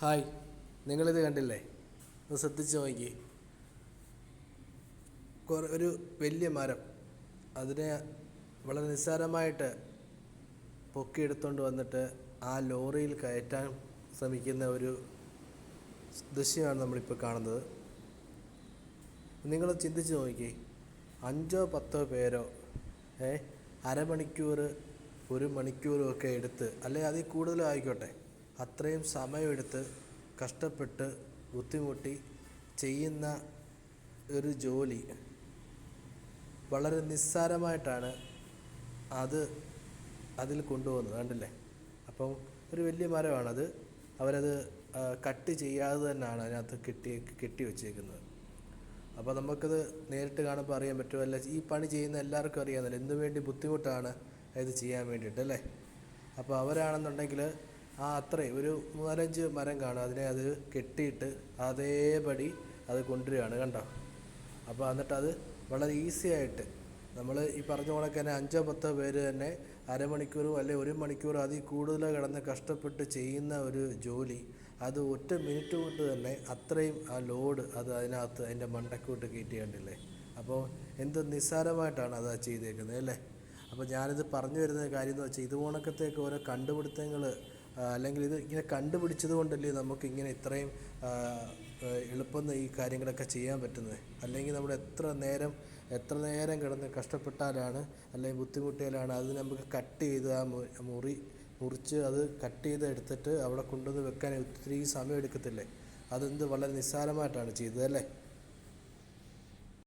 Hi നിങ്ങളിത് കണ്ടില്ലേ? ഒന്ന് ശ്രദ്ധിച്ച് നോക്കി ഒരു വലിയ മരം. അതിനെ വളരെ നിസ്സാരമായിട്ട് പൊക്കിയെടുത്തുകൊണ്ട് വന്നിട്ട് ആ ലോറിയിൽ കയറ്റാൻ ശ്രമിക്കുന്ന ഒരു ദൃശ്യമാണ് നമ്മളിപ്പോൾ കാണുന്നത്. നിങ്ങൾ ചിന്തിച്ച് നോക്കി അഞ്ചോ പത്തോ പേരോ ഏ അരമണിക്കൂർ ഒരു മണിക്കൂറും ഒക്കെ എടുത്ത് അല്ലെ അതിൽ കൂടുതലും ആയിക്കോട്ടെ അത്രയും സമയമെടുത്ത് കഷ്ടപ്പെട്ട് ബുദ്ധിമുട്ടി ചെയ്യുന്ന ഒരു ജോലി വളരെ നിസ്സാരമായിട്ടാണ് അത് അതിൽ കൊണ്ടുപോകുന്നത് കണ്ടില്ലേ? അപ്പം ഒരു വലിയ മരമാണത് അവരത് കട്ട് ചെയ്യാതെ തന്നെയാണ് അതിനകത്ത് കെട്ടി കെട്ടി വെച്ചേക്കുന്നത്. അപ്പോൾ നമുക്കത് നേരിട്ട് കാണുമ്പോൾ അറിയാൻ പറ്റുമല്ല. ഈ പണി ചെയ്യുന്ന എല്ലാവർക്കും അറിയാമല്ലോ. എന്തു വേണ്ടി ബുദ്ധിമുട്ടാണ് ഇത് ചെയ്യാൻ വേണ്ടിയിട്ട് അല്ലേ? അപ്പോൾ അവരാണെന്നുണ്ടെങ്കിൽ ആ അത്രയും ഒരു മൂന്നാലഞ്ച് മരം കാണും. അതിനെ അത് കെട്ടിയിട്ട് അതേപടി അത് കൊണ്ടുവരികയാണ്. കണ്ടോ? അപ്പോൾ എന്നിട്ട് അത് വളരെ ഈസി ആയിട്ട് നമ്മൾ ഈ പറഞ്ഞ കണക്ക് തന്നെ അഞ്ചോ പത്തോ പേര് തന്നെ അരമണിക്കൂറും അല്ലെങ്കിൽ ഒരു മണിക്കൂറോ അതിൽ കൂടുതൽ കിടന്ന് കഷ്ടപ്പെട്ട് ചെയ്യുന്ന ഒരു ജോലി. അത് ഒറ്റ മിനിറ്റ് കൊണ്ട് തന്നെ അത്രയും ആ ലോഡ് അത് അതിനകത്ത് അതിന്റെ മണ്ടക്കോട്ട് കയറ്റി കണ്ടില്ലേ അപ്പോൾ എന്ത് നിസ്സാരമായിട്ടാണ് അത് ചെയ്തേക്കുന്നത് അല്ലേ? അപ്പോൾ ഞാനിത് പറഞ്ഞു വരുന്ന കാര്യം എന്ന് വെച്ചാൽ ഇതുപോണക്കത്തേക്ക് ഓരോ കണ്ടുപിടുത്തങ്ങൾ അല്ലെങ്കിൽ ഇത് ഇങ്ങനെ കണ്ടുപിടിച്ചത് കൊണ്ടല്ലേ നമുക്ക് ഇങ്ങനെ ഇത്രയും എളുപ്പം ഈ കാര്യങ്ങളൊക്കെ ചെയ്യാൻ പറ്റുന്നത്? അല്ലെങ്കിൽ നമ്മൾ എത്ര നേരം എത്ര നേരം കിടന്ന് കഷ്ടപ്പെട്ടാലാണ് അല്ലെങ്കിൽ ബുദ്ധിമുട്ടിയാലാണ് അത് നമുക്ക് കട്ട് ചെയ്ത് ആ മുറി മുറിച്ച് അത് കട്ട് ചെയ്ത് എടുത്തിട്ട് അവിടെ കൊണ്ടുവന്ന് വെക്കാൻ ഒത്തിരി സമയം എടുക്കത്തില്ലേ അതെന്ത് വളരെ നിസ്സാരമായിട്ടാണ് ചെയ്തത് അല്ലേ?